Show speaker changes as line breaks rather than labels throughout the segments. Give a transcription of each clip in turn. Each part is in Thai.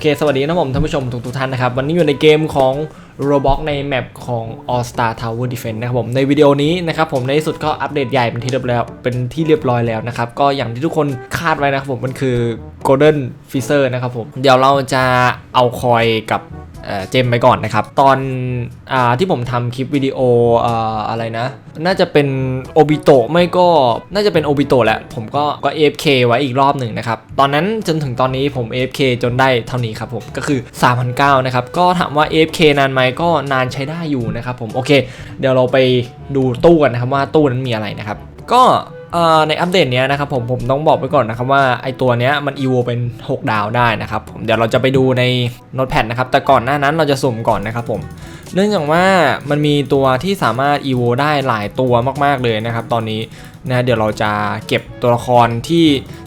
เค สวัสดีนะผมท่านผู้ชมทุกทุกท่านนะครับ วันนี้อยู่ในเกมของ Roblox ในแมปของ All Star Tower Defense นะครับผม ในวิดีโอนี้นะครับผมในที่สุดก็อัปเดตใหญ่เป็นที่เรียบร้อยแล้วเป็นที่เรียบร้อยแล้วนะครับ ก็อย่างที่ทุกคนคาดไว้นะครับผม มันคือ Golden Fizzer นะครับผม เดี๋ยวเราจะเอาคอยกับ เออเจมไปก่อนนะครับ ตอนอที่ผมทำคลิปวิดีโอออะไรนะ น่าจะเป็นโอบิโตะไม่ก็น่าจะเป็นโอบิโตะแหละ ผมก็ก็ AFK ไว้อีกรอบหนึ่งนะครับ ตอนนั้นจนถึงตอนนี้ผม AFK จนได้เท่านี้ครับผมก็คือ3,009นะครับ ก็ถามว่า AFK นานไหมก็นานใช้ได้อยู่นะครับผมโอเค เดี๋ยวเราไปดูตู้กันนะครับว่าตู้นั้นมีอะไรนะครับ ก็ ในอัปเดตเนี้ยนะครับผมผมต้องบอกไว้ก่อนนะครับว่าไอตัวเนี้ยมัน EVO เป็น 6 ดาวได้นะครับผมเดี๋ยวเราจะไปดูในโน้ตแพดนะครับแต่ก่อนหน้านั้นเราจะสุ่มก่อนนะครับผมเนื่องจากว่ามันมีตัวที่สามารถ EVO ได้หลายตัวมากๆเลยนะครับตอนนี้นะเดี๋ยวเราจะเก็บตัวละครที่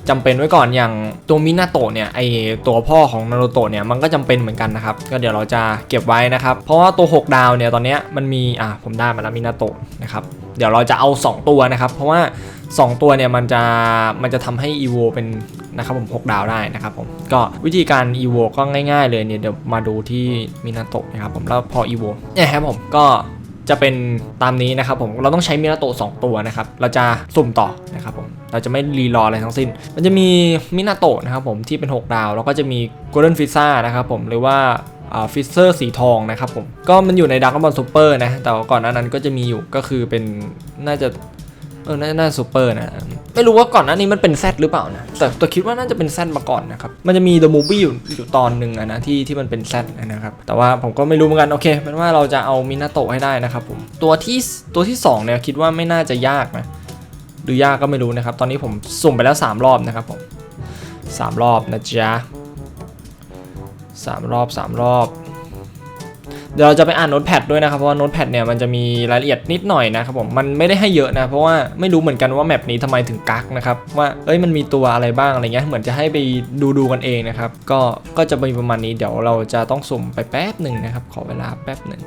จำเป็นไว้ก่อนอย่างตัวมินาโตะเนี่ยไอตัวพ่อของนารูโตะเนี่ยมันก็จำเป็นเหมือนกันนะครับก็เดี๋ยวเราจะเก็บไว้นะครับเพราะว่าตัว 6 ดาวเนี่ยตอนเนี้ยมันมีอะผมได้มาแล้วมินาโตะนะครับเดี๋ยวเราจะเอา 2 ตัวนะครับเพราะว่า2 ตัวเนี่ยมันจะมันจะทำให้ EVO เป็นนะครับผม6ดาวได้นะครับผมก็วิธีการ EVO ก็ง่ายๆเลยเนี่ยเดี๋ยวมาดูที่มินาโตะนะครับผมแล้วพอ EVO เนี่ยครับผมก็จะเป็นตามนี้นะครับผมเราต้องใช้มินาโตะ2ตัวนะครับเราจะสุ่มต่อนะครับผมเราจะไม่รีรออะไรทั้งสิ้น มันจะมีมินาโตะนะครับผมที่เป็น 6 ดาว แล้วก็จะมี Golden f i z z a นะครับผมหรือว่าฟิเซอร์สีทองนะครับผมก็มันอยู่ในดักบอลซูเปอร์นะแต่ก่อนหน้านั้นก็จะมีอยู่ก็คือเป็นน่าจะ เออน่าน่าซูเปอร์นะ ไม่รู้ว่าก่อนหน้านี้มันเป็นแซดหรือเปล่านะ แต่แต่คิดว่าน่าจะเป็นแซดมาก่อนนะครับ มันจะมี The Movie อยู่อยู่ตอนหนึ่งนะที่ที่มันเป็นแซดนะครับ แต่ว่าผมก็ไม่รู้เหมือนกัน โอเคเป็นว่าเราจะเอามินาโตะให้ได้นะครับผม ตัวที่ตัวที่สองเนี่ยคิดว่าไม่น่าจะยากนะ หรือยากก็ไม่รู้นะครับ ตอนนี้ผมสุ่มไปแล้ว 3 รอบนะครับผมสามรอบนะจ๊ะสามรอบสามรอบ เดี๋ยวเราจะไปอ่านโน้ตแพดด้วยนะครับ เพราะว่าโน้ตแพดเนี่ยมันจะมีรายละเอียดนิดหน่อยนะครับผม มันไม่ได้ให้เยอะนะ เพราะว่าไม่รู้เหมือนกันว่าแมปนี้ทำไมถึงกักนะครับ ว่าเอ้ยมันมีตัวอะไรบ้างอะไรเงี้ย เหมือนจะให้ไปดูดูกันเองนะครับ ก็ ก็จะมีประมาณนี้ เดี๋ยวเราจะต้องสุ่มไปแป๊บหนึ่งนะครับ ขอเวลาแป๊บหนึ่ง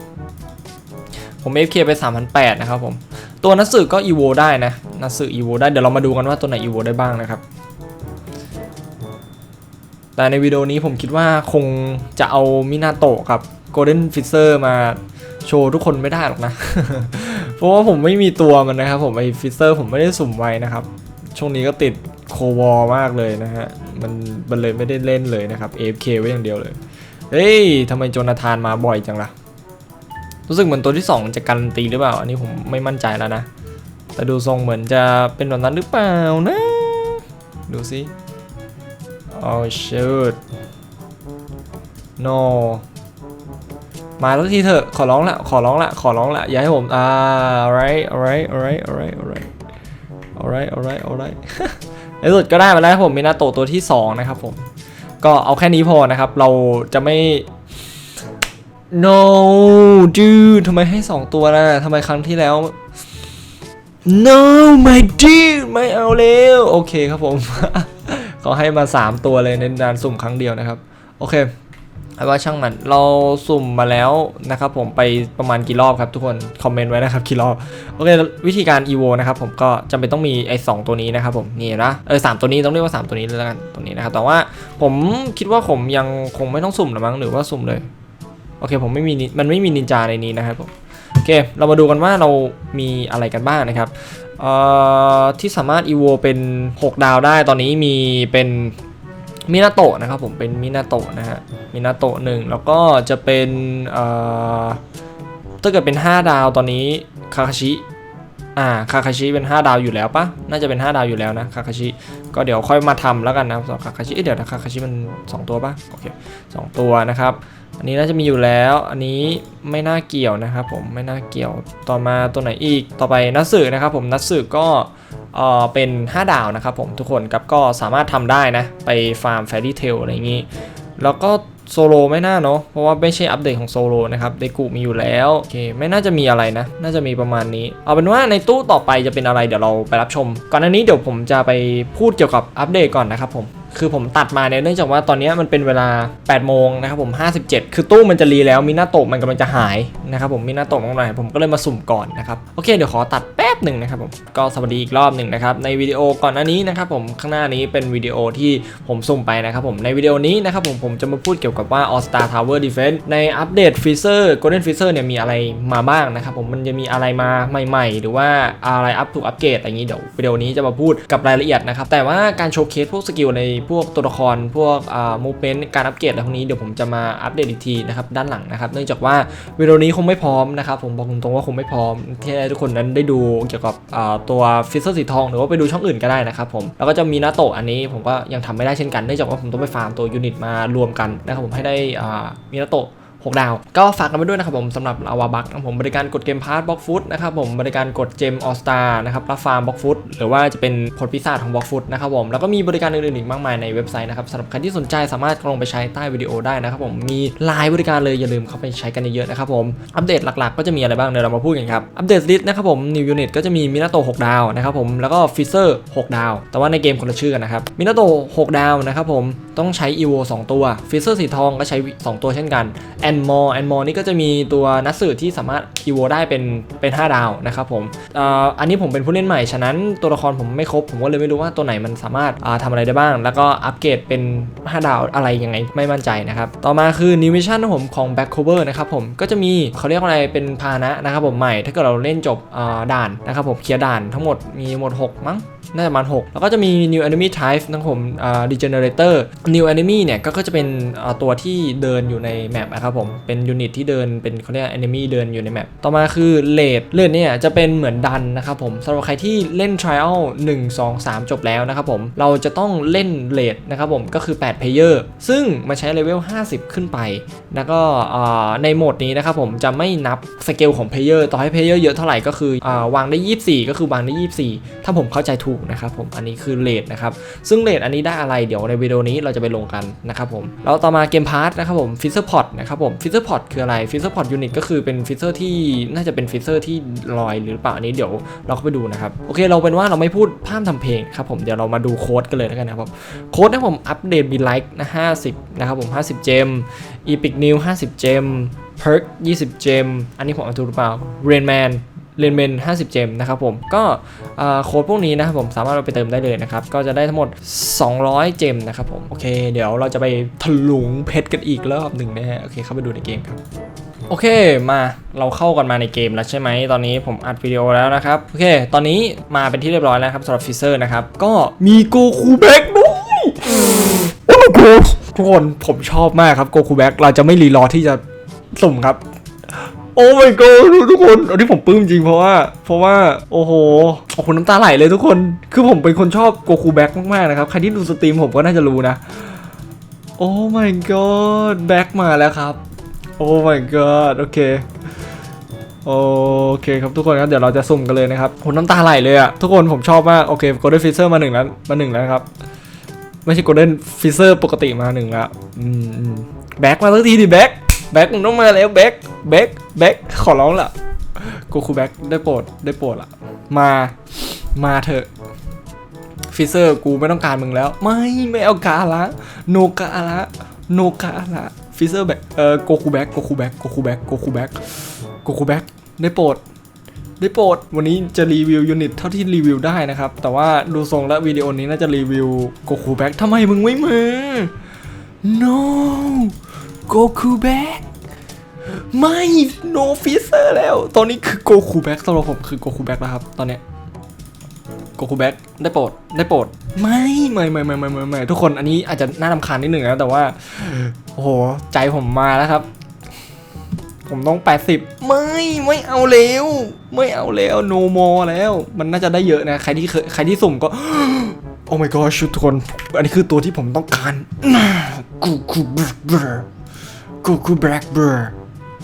ผม FK ไป3,008นะครับผม ตัวนัสสึก็ EVO ได้นะ นัสสึ EVO ได้ เดี๋ยวเรามาดูกันว่าตัวไหน EVO ได้บ้างนะครับแต่ในวิดีโอนี้ผมคิดว่าคงจะเอามินาโตะกับ Golden f i z z e r มาโชว์ทุกคนไม่ได้หรอกนะ เพราะว่าผมไม่มีตัวมันนะครับผมไอฟิเซอร์ผมไม่ได้สุ่มไว้นะครับ ช่วงนี้ก็ติดโควอมากเลยนะฮะ มันมันเลยไม่ได้เล่นเลยนะครับ AFK ไว้อย่างเดียวเลย เฮ้ยทำไมโจนาธานมาบ่อยจังล่ะ รู้สึกเหมือนตัวที่ 2 จะการันตีหรือเปล่า อันนี้ผมไม่มั่นใจแล้วนะ แต่ดูทรงเหมือนจะเป็นแบบนั้นหรือเปล่านะ ดูสิ Oh shoot no มาแล้วทีเถอะ ขอร้องละ ขอร้องละ ขอร้องละ อย่าให้ผม อ่า alright alright alright alright alright alright alright alright ในสุดก็ได้มาแล้วผมมินาโตตัวที่ 2 นะครับผม ก็เอาแค่นี้พอนะครับ เราจะไม่ no dude ทำไมให้ 2 ตัวนะทำไมครั้งที่แล้ว no my dude ไม่เอาแล้ว โอเคครับผมเขาให้มา 3 ตัวเลยในการสุ่มครั้งเดียวนะครับ โอเค เอาว่าช่างมันเราสุ่มมาแล้วนะครับผมไปประมาณกี่รอบครับทุกคนคอมเมนต์ไว้นะครับกี่รอบโอเควิธีการ evo นะครับผมก็จำเป็นต้องมีไอ้สตัวนี้นะครับผมนี่นะเออสตัวนี้ต้องเรียกว่า 3 ตัวนี้แล้วกันตัวนี้นะครับแต่ว่าผมคิดว่าผมยังคงไม่ต้องสุ่มหรือมั้งหรือว่าสุ่มเลยโอเคผมไม่มีนิมันไม่มีนินจาในนี้นะครับผมโอเคเรามาดูกันว่าเรามีอะไรกันบ้างนะครับเอ่อที่สามารถ EVO เป็น 6 ดาวได้ตอนนี้มีเป็น มินาโตะนะครับผมเป็นมินาโตะนะฮะมินาโตะหนึ่งแล้วก็จะเป็นถ้าเกิดเป็น 5 ดาวตอนนี้คาคาชิ อ่าคาคาชิเป็น 5 ดาวอยู่แล้วปะน่าจะเป็น 5 ดาวอยู่แล้วนะคาคาชิก็เดี๋ยวค่อยมาทำแล้วกันนะสำหรับคาคาชิเดี๋ยวนะคาคาชิมัน 2 ตัวปะโอเคสองตัวนะครับ อันนี้น่าจะมีอยู่แล้ว อันนี้ไม่น่าเกี่ยวนะครับผมไม่น่าเกี่ยวต่อมาตัวไหนอีกต่อไปนัดสื่อนะครับผมนัดสื่อก็เออเป็น 5 ดาวนะครับผมทุกคนครับก็สามารถทำได้นะ ไปฟาร์มแฟรี่เทลอะไรอย่างนี้ แล้วก็ โซโลไม่น่าเนาะเพราะว่าไม่ใช่อัปเดตของโซโลนะครับเดกูมีอยู่แล้วโอเคไม่น่าจะมีอะไรนะ น่าจะมีประมาณนี้ เอาเป็นว่าในตู้ต่อไปจะเป็นอะไรเดี๋ยวเราไปรับชม ก่อนหน้านี้เดี๋ยวผมจะไปพูดเกี่ยวกับอัปเดตก่อนนะครับผมคือผมตัดมาเนี่ยเนื่องจากว่าตอนนี้มันเป็นเวลา 8 โมงนะครับผม 57 คือตู้มันจะรีแล้วมินาโตะมันกำลังจะหายนะครับผมมินาโตะมันกำลังหายผมก็เลยมาสุ่มก่อนนะครับโอเคเดี๋ยวขอตัดแป๊ป๊บหนึ่งนะครับผมก็สวัสดีอีกรอบหนึ่งนะครับในวิดีโอก่อนหน้านี้นะครับผมข้างหน้านี้เป็นวิดีโอที่ผมสุ่มไปนะครับผมในวิดีโอนี้นะครับผมผมจะมาพูดเกี่ยวกับว่า All Star Tower Defense ในอัปเดตฟีเซอร์ Golden Freezer เนี่ยมีอะไรมาบ้างนะครับผมมันจะมีอะไรมาใหม่ ๆ หรือว่าอะไรอัปถูกอัปเกรดอะไรอย่างนี้เดี๋ยววิดีโอนี้จะมาพูดกับรายละเอียดนะครับแต่ว่าการโชว์เคสพวกสกิลในพวกตัวละครพวกอ่า movement การอัปเกรดอะไรพวกนี้เดี๋ยวผมจะมาอัปเดตอีกทีนะครับด้านหลังนะครับเนื่องจากว่าวิดีโอนี้คงไม่พร้อมนะครับผมบอกตรงๆว่าคงไม่พร้อมที่ให้ทุกคนนั้นได้ดูเกี่ยวกับตัวฟิสเซอร์สีทอง หรือว่าไปดูช่องอื่นก็ได้นะครับผม แล้วก็จะมีนาโตะอันนี้ผมก็ยังทำไม่ได้เช่นกันเนื่องจากว่าผมต้องไปฟาร์มตัวยูนิตมารวมกันนะครับผมให้ได้มีนาโตะ 6 ดาว ก็ฝากกันไปด้วยนะครับผมสำหรับลาวาบักนะผมบริการกดเกมพาร์ทบล็อกฟุตนะครับผมบริการกดเจมออสตานะครับรับฟาร์มบล็อกฟุตหรือว่าจะเป็นผลพิศาจของบล็อกฟุตนะครับผมแล้วก็มีบริการอื่นๆอีกมากมายในเว็บไซต์นะครับสำหรับใครที่สนใจสามารถลงไปใช้ใต้วิดีโอได้นะครับผมมีไลน์บริการเลยอย่าลืมเข้าไปใช้กันเยอะๆนะครับผมอัปเดตหลักๆ ก็จะมีอะไรบ้างเดี๋ยวเรามาพูดกันครับอัปเดตลิสต์นะครับผมนิวยูนิตก็จะมีมินาโต6ดาวนะครับผมแล้วก็ฟิเซอร์6ดาว แต่ว่าในเกมคนละชื่อกันนะครับมินาโต6ดาวนะครับผมต้องใช้อีโว2ตัวฟิเซอร์สีทองก็ใช้ 2 ตัวเช่นกันแอนมอร์แอนมอร์นี่ก็จะมีตัวนักสืบที่สามารถอีโวได้เป็นเป็น 5 ดาวนะครับผมอ,อันนี้ผมเป็นผู้เล่นใหม่ ฉะนั้นตัวละครผมไม่ครบ ผมก็เลยไม่รู้ว่าตัวไหนมันสามารถอ่าทำอะไรได้บ้าง แล้วก็อัปเกรดเป็น 5 ดาวอะไรยังไงไม่มั่นใจนะครับ ต่อมาคือ New Mission นะครับผมของ Back Cover นะครับผมก็จะมีเขาเรียกว่าอะไรเป็นพานะนะครับผมใหม่ ถ้าเกิดเราเล่นจบด่านนะครับผมเคลียร์ด่านทั้งหมดมีหมด 6 มั้งน่าจะประมาณ 6 แล้วก็จะมี new enemy type นะผม degenerator new enemy เนี่ยก็จะเป็นตัวที่เดินอยู่ในแมปนะครับผมเป็นยูนิตที่เดินเป็นเขาเรียก enemy เดินอยู่ในแมปต่อมาคือ late late เนี่ยจะเป็นเหมือนดันนะครับผมสำหรับใครที่เล่น trial 1 2 3 จบแล้วนะครับผมเราจะต้องเล่น late นะครับผมก็คือ8 player ซึ่งมันใช้เลเวล 50 ขึ้นไป แล้วก็ในโหมดนี้นะครับผมจะไม่นับสเกลของ player ต่อให้ player เยอะเท่าไหร่ก็คืออวางได้ 24 ก็คือวางได้ 24 ถ้าผมเข้าใจถูกนะครับผมอันนี้คือเลทนะครับซึ่งเลทอันนี้ได้อะไรเดี๋ยวในวิดีโอนี้เราจะไปลงกันนะครับผมแล้วต่อมาเกมพาร์ทนะครับผมฟิเซอร์พอตนะครับผมฟิเซอร์พอตคืออะไรฟิเซอร์พอตยูนิตก็คือเป็นฟิเซอร์ที่น่าจะเป็นฟิเซอร์ที่ลอยหรือเปล่าอันนี้เดี๋ยวเราเข้าไปดูนะครับ โอเคเราเป็นว่าเราไม่พูดพร่ำทำเพลงครับผมเดี๋ยวเรามาดูโค้ดกันเลยแล้วกันนะครับโค้ดนะผมอัปเดตบีไลค์นะห้าสิบนะครับผมห้าสิบเจมอีพิกนิวห้าสิบเจมเพิร์คยี่สิบเจมอันนี้ผมเอาถูกหรือเปล่าเรนแมน เรนเมน50 เจมนะครับผมก็โค้ดพวกนี้นะครับผมสามารถเอาไปเติมได้เลยนะครับก็จะได้ทั้งหมด 200 เจมนะครับผมโอเค เดี๋ยวเราจะไปถลุงเพชรกันอีกรอบหนึ่งนะฮะโอเคเข้าไปดูในเกมครับโอเคมาเราเข้ากันมาในเกมแล้วใช่ไหมตอนนี้ผมอัดวิดีโอแล้วนะครับโอเค ตอนนี้มาเป็นที่เรียบร้อยแล้วครับสำหรับฟิเซอร์นะครับก็มีโกคูแบ็กด้วยโอ้ my god ทุกคนผมชอบมากครับโกคูแบ็กเราจะไม่รีรอที่จะสุ่มครับ โอ้ my god ทุกคนอันนี้ผมปลื้มจริงเพราะว่า เพราะว่าโอ้โหโอ้โหน้ำตาไหลเลยทุกคน คือผมเป็นคนชอบโกคูแบ็กมากๆนะครับใครที่ดูสตรีมผมก็น่าจะรู้นะ โอ้ my god แบ็กมาแล้วครับ โอ้ my god โอเคโอเคครับทุกคนครับเดี๋ยวเราจะสุ่มกันเลยนะครับผมน้ำตาไหลเลยอะทุกคนผมชอบมากโอเค Golden Freezer มาหนึ่งแล้วมาหนึ่งแล้วครับไม่ใช่ Golden Freezer ปกติมาหนึ่งแล้วอืมอืมแบ็กมาสักทีดิแบ็ก แบ็กมึงต้องมาแล้วแบ็กแบ็กแบ็กขอร้องละโกคูแบ็กได้โปรดได้โปรดละมามาเถอะฟิเซอร์กูไม่ต้องการมึงแล้ว ไม่ไม่เอากาละโนกาละโนกาละฟิเซอร์แบ็กเอ่อโกคูแบ็กโกคูแบ็กโกคูแบ็กโกคูแบ็กโกคูแบ็กได้โปรดได้โปรดวันนี้จะรีวิวยูนิตเท่าที่รีวิวได้นะครับ แต่ว่าดูทรงและวิดีโอนี้น่าจะรีวิวโกคูแบ็กทำไมมึงไม่มา no โกคูแบ็กไม่ no freezer แล้ว ตอนนี้คือโกคูแบ็กสำหรับผมคือโกคูแบ็กแล้วครับ ตอนเนี้ยโกคูแบ็กได้โปรดได้โปรดไม่ไม่ไม่ไม่ไม่ไม่ไม่ทุกคนอันนี้อาจจะน่ารำคาญนิดหนึ่งนะแต่ว่า โอ้โห ใจผมมาแล้วครับ ผมต้อง 80 ไม่ไม่เอาแล้ว ไม่เอาแล้ว no more แล้ว มันน่าจะได้เยอะนะ ใครที่เคยใครที่สุ่มก็โอ้ my god ชุดทุกคน อันนี้คือตัวที่ผมต้องการกูกูบร กูกูแบล็กเบอร์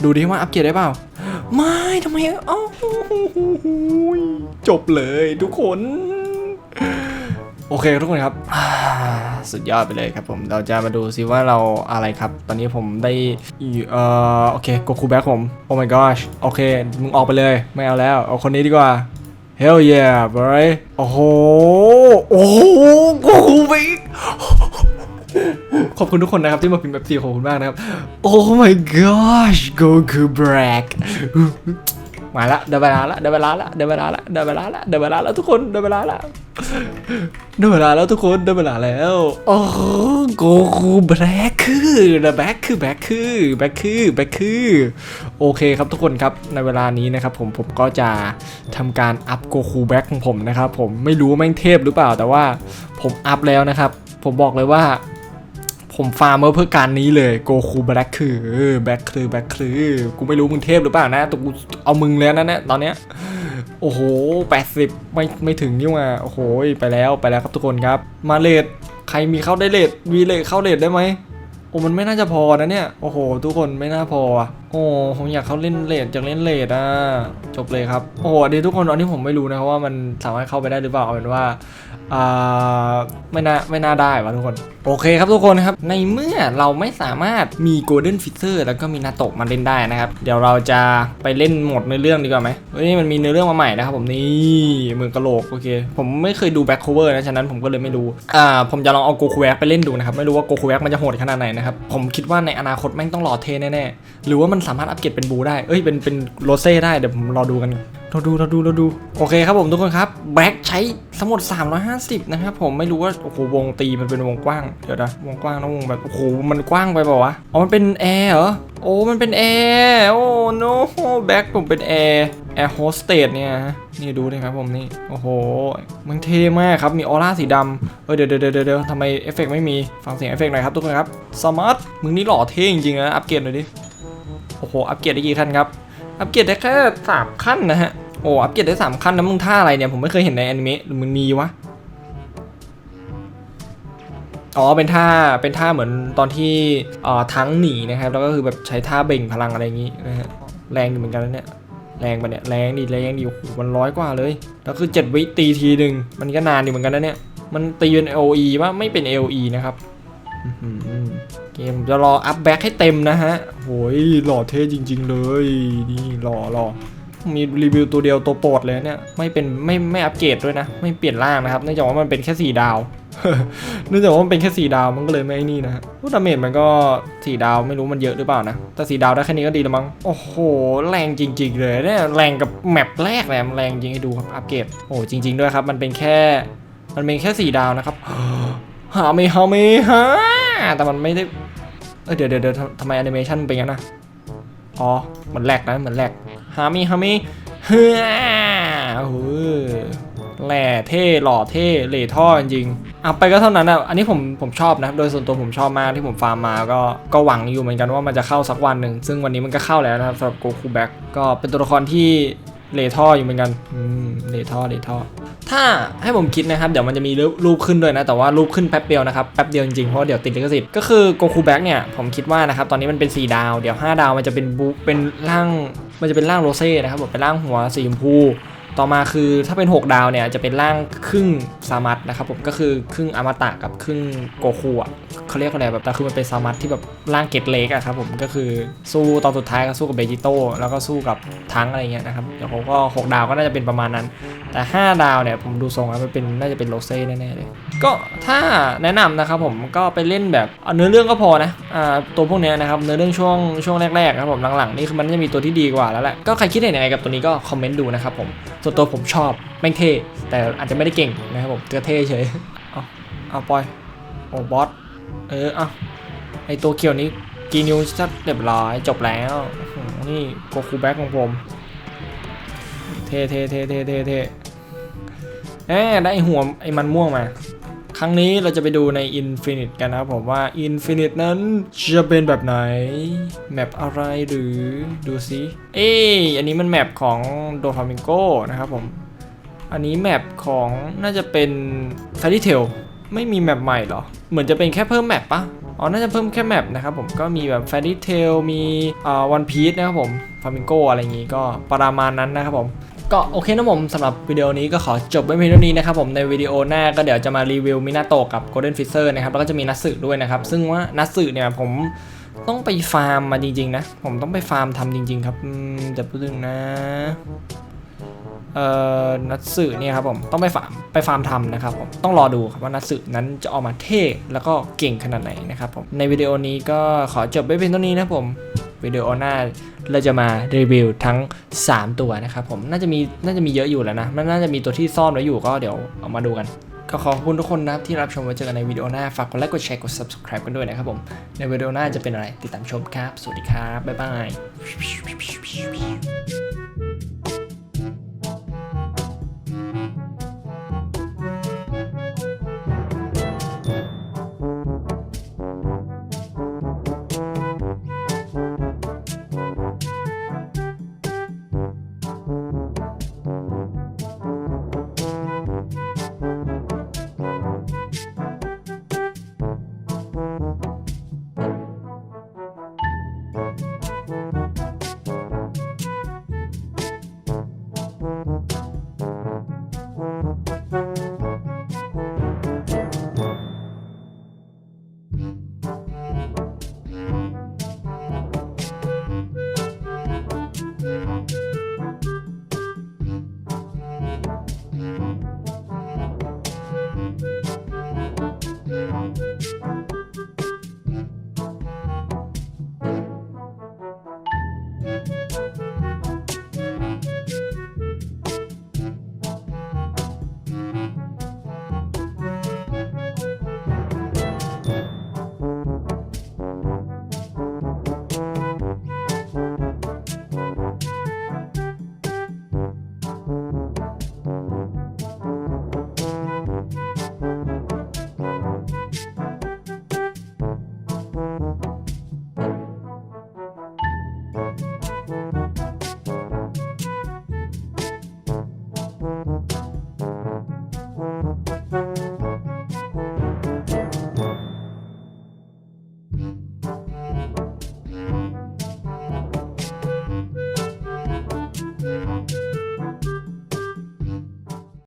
ดูดิว่าอัปเกรดได้เปล่า ไม่ทำไมเอ้าจบเลยทุกคน โอเคทุกคนครับ สุดยอดไปเลยครับผม เราจะมาดูซิว่าเราอะไรครับ ตอนนี้ผมได้อยู่เอ่อโอเคโกคูแบ็กผม โอ้ my gosh โอเค มึงออกไปเลย ไม่เอาแล้ว เอาคนนี้ดีกว่า hell yeah boy โอ้โห โอ้โหโกคูแบ็ก ขอบคุณทุกคนนะครับที่มาพิมพ์แบบซีขอบคุณมากนะครับ โอ้ my gosh Goku Black มาละเดินเวลาละเดินเวลาละเดินเวลาละเดินเวลาละเดินเวลาแล้วทุกคนเดินเวลาละเดินเวลาแล้วทุกคนเดินเวลาแล้วโอ้โกคูแบล็คคือแบ็คคือแบ็คคือแบ็คคือแบ็คคือโอเคครับทุกคนครับในเวลานี้นะครับผมผมก็จะทำการอัพโกคูแบ็คของผมนะครับผมไม่รู้แม่งเทพหรือเปล่าแต่ว่าผมอัพแล้วนะครับ ผมบอกเลยว่า ผมฟาร์มเพื่อการนี้เลยโกคูแบล็คคือแบล็คคือแบล็คคือกูไม่รู้มึงเทพหรือเปล่านะแต่กูเอามึงแล้วนะเนี่ยตอนเนี้ยโอ้โห 80 ไม่ไม่ถึงนี่ว่าโอ้โหไปแล้วไปแล้วครับทุกคนครับ มาเลดใครมีเข้าได้เลดวีเลดเข้าเลดได้ไหมโอ้มันไม่น่าจะพอนะเนี่ย โอ้โห ทุกคนไม่น่าพออะ โอ้ผมอยากเขาเล่นเลดอยากเล่นเลดอะจบเลยครับโอ้โหเดี๋ยวทุกคนอันนี้ผมไม่รู้นะครับว่ามันสามารถเข้าไปได้หรือเปล่าเอาเป็นว่าอ่าไม่น่าไม่น่าได้วะทุกคนโอเคครับทุกคนครับ ในเมื่อเราไม่สามารถมีโกลเด้นฟิเซอร์แล้วก็มีนาโตะมาเล่นได้นะครับ เดี๋ยวเราจะไปเล่นหมดในเรื่องดีกว่าไหมเฮ้ยมันมีเนื้อเรื่องมาใหม่นะครับผมนี่เมืองกะโหลกโอเค ผมไม่เคยดูแบ็คโคเวอร์นะฉะนั้นผมก็เลยไม่รู้อ่าผมจะลองเอาโกคูแวกไปเล่นดูนะครับไม่รู้ว่าโกคูแวกมันจะโหดขนาดไหนนะครับผมคิดว่าในอนาคตแม่งต้องหล่อเทแน่ๆหรือว่ามันสามารถอัปเกรดเป็นบูได้ เอ้ย เป็น เป็นโรเซ่ได้ เดี๋ยวผมรอดูกัน เราดู เราดู เราดู โอเคครับผมทุกคนครับ แบ็คใช้ทั้งหมด350 นะครับผม ไม่รู้ว่า โอ้โห วงตีมันเป็นวงกว้าง เดี๋ยวนะ วงกว้างนะวงแบบ โอ้โห มันกว้างไปเปล่าวะ อ๋อ มันเป็นแอร์เหรอ โอ้ มันเป็นแอร์ โอ้ โนแบ็คผมเป็นแอร์ แอร์โฮสเตสเนี่ยฮะนี่ดูดิครับผมนี่ โอ้โห มันเท่มากครับ มีออร่าสีดำเออเดี๋ยวเดี๋ยวเดี๋ยวเดี๋ยวทำไมเอฟเฟกต์ไม่มี ฟังเสียงเอฟเฟกต์หน่อยครับทุกคนครับ สมาร์ท มึงนี่หล่อเท่จริงๆนะ อัปเกรดหน่อยดิ โอ้โห อัปเกรดได้กี่ขั้นครับ อัปเกรดได้แค่สามขั้นนะฮะ โอ้ อัปเกรดได้สามขั้นนะมึงท่าอะไรเนี่ย ผมไม่เคยเห็นในอนิเมะหรือมันมีวะ อ๋อ เป็นท่า เป็นท่าเหมือนตอนที่เอ่อทั้งหนีนะครับ แล้วก็คือแบบใช้ท่าเบ่งพลังอะไรอย่างงี้นะฮะ แรงอยู่เหมือนกันนะเนี่ย แรงปะเนี่ย แรงดิแรงดิโอ้โหมันร้อยกว่าเลย แล้วคือเจ็ดวิตีทีหนึ่งมันก็นานอยู่เหมือนกันนะเนี่ย มันตีเป็น OE ว่าไม่เป็น LE นะครับอื เกมจะรออัพแบ็คให้เต็มนะฮะโหยหล่อเท่จริง ๆ เลย นี่หล่อหล่อมีรีวิวตัวเดียวตัวโปรดเลยเนี่ยไม่เป็นไม่ไม่อัปเกรดด้วยนะ ไม่เปลี่ยนร่างนะครับเนื่องจากว่ามันเป็นแค่4ดาวเนื่องจากว่ามันเป็นแค่4ดาวมันก็เลยไม่นี่นะฮะพูดดาเมจมันก็4ดาวไม่รู้มันเยอะหรือเปล่านะ แต่4ดาวได้แค่นี้ก็ดีแล้วมั้ง โอ้โห แรงจริง ๆ เลยเนี่ยแรงกับแมปแรกเลยมันแรงจริงให้ดูครับอัปเกรดโอ้จริง ๆ ด้วยครับ มันเป็นแค่ มันเป็นแค่4ดาวนะครับ หาไม่หาไม่ฮะ แต่มันไม่ได้เออเดี๋ยวเดี๋ยวทำไมแอนิเมชันเป็นงั้นนะอ๋อเหมือนแหลกนะเหมือนแหลกหามีหามีเฮ้ยโอ้โหแหล่เท่หล่อเท่เหล่ท่อจริงๆเอาไปก็เท่านั้นอะอันนี้ผมผมชอบนะครับโดยส่วนตัวผมชอบมากที่ผมฟาร์มมาก็ก็หวังอยู่เหมือนกันว่ามันจะเข้าสักวันหนึ่งซึ่งวันนี้มันก็เข้าแล้วนะครับสำหรับโกคูแบ็กก็เป็นตัวละครที่ เล่ท่ออยู่เหมือนกันอืมเล่ท่อเล่ท่อถ้าให้ผมคิดนะครับ เดี๋ยวมันจะมีรูปขึ้นด้วยนะ แต่ว่ารูปขึ้นแป๊บเดียวนะครับ แป๊บเดียวจริงๆ เพราะว่าเดี๋ยวติดลิขสิทธิ์ก็คือโกคูแบ็กเนี่ย ผมคิดว่านะครับ ตอนนี้มันเป็น 4 ดาว เดี๋ยว 5 ดาวมันจะเป็นบูเป็นร่าง มันจะเป็นร่างโรเซ่นะครับผมเป็นร่างหัวสีชมพู ต่อมาคือถ้าเป็น 6 ดาวเนี่ยจะเป็นร่างครึ่งซามัตนะครับผมก็คือครึ่งอมตะกับครึ่งโกคูอะเขาเรียกว่าอะไรแบบแต่คือมันเป็นซามัตที่แบบร่างเกตเล็กอะครับผมก็คือสู้ตอนสุดท้ายก็สู้กับเบจิโต้แล้วก็สู้กับทังอะไรเงี้ยนะครับเดี๋ยวผมก็ 6 ดาวก็น่าจะเป็นประมาณนั้น แต่ 5 ดาวเนี่ยผมดูทรงแล้วมันเป็นน่าจะเป็นโรเซ่แน่ๆเลย ก็ถ้าแนะนำนะครับผมก็ไปเล่นแบบเนื้อเรื่องก็พอนะอ่าตัวพวกเนี้ยนะครับเนื้อเรื่องช่วงช่วงแรกๆครับผมหลังๆนี่คือมันจะมีตัวที่ดีกว่าแล้วแหละก็ใครคิดเห็นยังไงกับตัวนี้ก็คอมเมนต์ดูนะครับผมส่วนตัวผมชอบแม่งเท่แต่อาจจะไม่ได้เก่งนะครับผมเท่เฉยเอาเอาปล่อยโอ้บอสเออเอาไอตัวเขียวนี้กีนิวชัดเรียบร้อยจบแล้วนี่โกคูแบ็กของผม เท่เท่เท่เท่เท่ แหมได้หัวไอ้มันม่วงมา ครั้งนี้เราจะไปดูใน Infinite กันนะครับผมว่า Infinite นั้นจะเป็นแบบไหน แมปอะไรหรือดูซิเอ้อันนี้มันแมปของโดฟามิงโกนะครับผม อันนี้แมปของน่าจะเป็น f a i r y Tail ไม่มีแมปใหม่หรอ เหมือนจะเป็นแค่เพิ่มแมปปะอ๋อ น่าจะเพิ่มแค่แมปนะครับผม ก็มีแบบ f a i r y Tail มีอ่า One Piece นะครับผม Flamingo อะไรอย่างงี้ก็ประมาณนั้นนะครับผม ก็โอเคนะผมสำหรับวิดีโอนี้ก็ขอจบไว้เพียงเท่านี้นะครับผมในวิดีโอหน้าก็เดี๋ยวจะมารีวิวมินาโตะกับ Golden Fisher นะครับแล้วก็จะมีนัสึด้วยนะครับ ซึ่งว่านัสึเนี่ยผมต้องไปฟาร์มมาจริงๆนะ ผมต้องไปฟาร์มทำจริง ๆ ครับอืมจะพูดถึงนะเอ่อนัตสึเนี่ยครับผมต้องไปฟาร์มไปฟาร์มทำนะครับผมต้องรอดูครับว่านัตสึนั้นจะออกมาเท่แล้วก็เก่งขนาดไหนนะครับผมในวิดีโอนี้ก็ขอจบไว้เพียงเท่านี้นะผม วิดีโอหน้าเราจะมารีวิวทั้ง 3 ตัวนะครับผมน่าจะมีน่าจะมีเยอะอยู่แล้วนะมันน่าจะมีตัวที่ซ่อนไว้อยู่ก็เดี๋ยวเอามาดูกันก็ขอบคุณทุกคนนะครับที่รับชมไว้เจอกันในวิดีโอหน้าฝากกดไลค์กดแชร์กด subscribe กันด้วยนะครับผม ในวิดีโอหน้าจะเป็นอะไรติดตามชมครับ สวัสดีครับ บ๊ายบาย